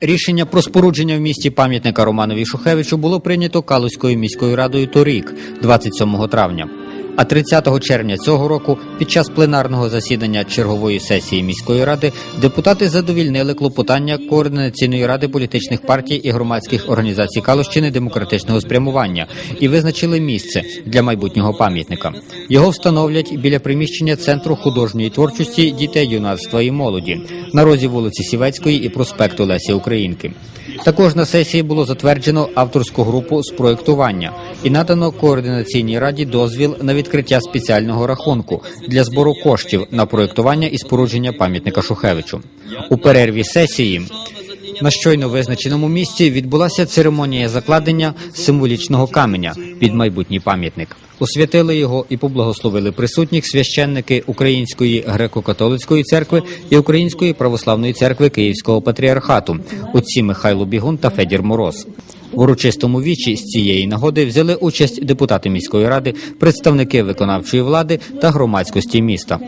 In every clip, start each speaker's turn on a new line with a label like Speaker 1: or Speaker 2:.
Speaker 1: Рішення про спорудження в місті пам'ятника Романові Шухевичу було прийнято Калузькою міською радою торік, 27 травня. А 30 червня цього року, під час пленарного засідання чергової сесії міської ради, депутати задовільнили клопотання координаційної ради політичних партій і громадських організацій Калущини демократичного спрямування і визначили місце для майбутнього пам'ятника. Його встановлять біля приміщення центру художньої творчості дітей, юнацтва і молоді на розі вулиці Сівецької і проспекту Лесі Українки. Також на сесії було затверджено авторську групу з проєктування і надано координаційній раді дозвіл на відкриття спеціального рахунку для збору коштів на проєктування і спорудження пам'ятника Шухевичу. У перерві сесії на щойно визначеному місці відбулася церемонія закладення символічного каменя під майбутній пам'ятник. Освятили його і поблагословили присутніх священники Української греко-католицької церкви і Української православної церкви Київського патріархату отці Михайло Бігун та Федір Мороз. В урочистому вічі з цієї нагоди взяли участь депутати міської ради, представники виконавчої влади та громадськості міста.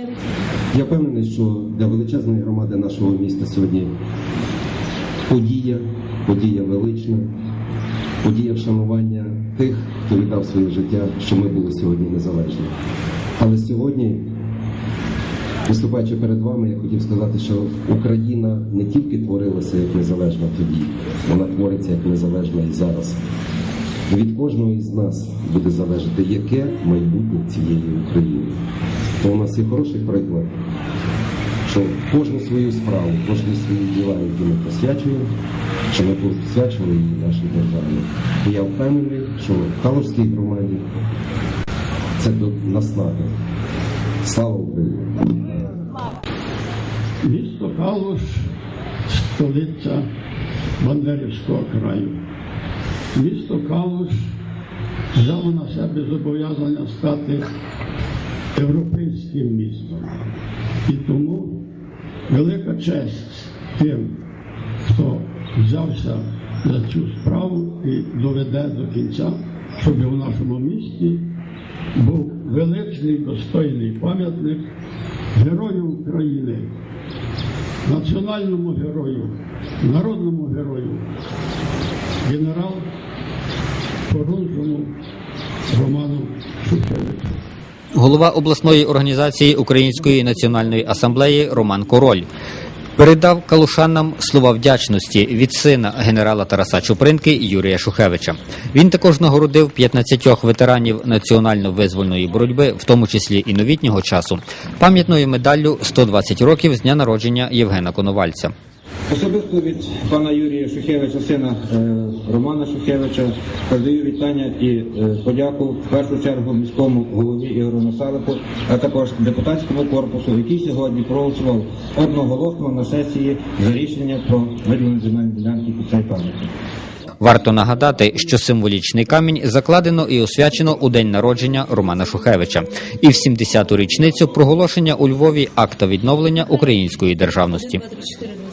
Speaker 2: Я впевнений, що для величезної громади нашого міста сьогодні подія, подія велична, подія вшанування тих, хто віддав своє життя, що ми були сьогодні незалежні. Але сьогодні, виступаючи перед вами, я хотів сказати, що Україна не тільки творилася як незалежна тоді, вона твориться як незалежна і зараз. Від кожного із нас буде залежати, яке майбутнє цієї України. То у нас є хороший приклад, що кожну свою справу, кожні свої діла, які ми посвячуємо, що ми посвячували її нашій державі. І я впевнений, що в Калужській громаді це до наснаги. Слава Україні!
Speaker 3: Місто Калуш столиця Бандерівського краю. Місто Калуш взяло на себе зобов'язання стати європейським містом. І тому велика честь тим, хто взявся за цю справу і доведе до кінця, щоб у нашому місті був величний достойний пам'ятник Герою України, національному герою, народному герою, генерал Порунжому Роману Шухевичу.
Speaker 1: Голова обласної організації Української національної асамблеї Роман Король передав калушанам слова вдячності від сина генерала Тараса Чупринки Юрія Шухевича. Він також нагородив 15 ветеранів національно-визвольної боротьби, в тому числі і новітнього часу, пам'ятною медаллю 120 років з дня народження Євгена Коновальця.
Speaker 4: Особисто від пана Юрія Шухевича, сина е, Романа Шухевича, передаю вітання і е, подяку в першу чергу міському голові Ігорю Насалику, а також депутатському корпусу, який сьогодні проголосував одноголосно на сесії за рішення про виділення земельної ділянки під цей пам'ятник.
Speaker 1: Варто нагадати, що символічний камінь закладено і освячено у день народження Романа Шухевича, і в 70-ту річницю проголошення у Львові акта відновлення української державності.
Speaker 5: 24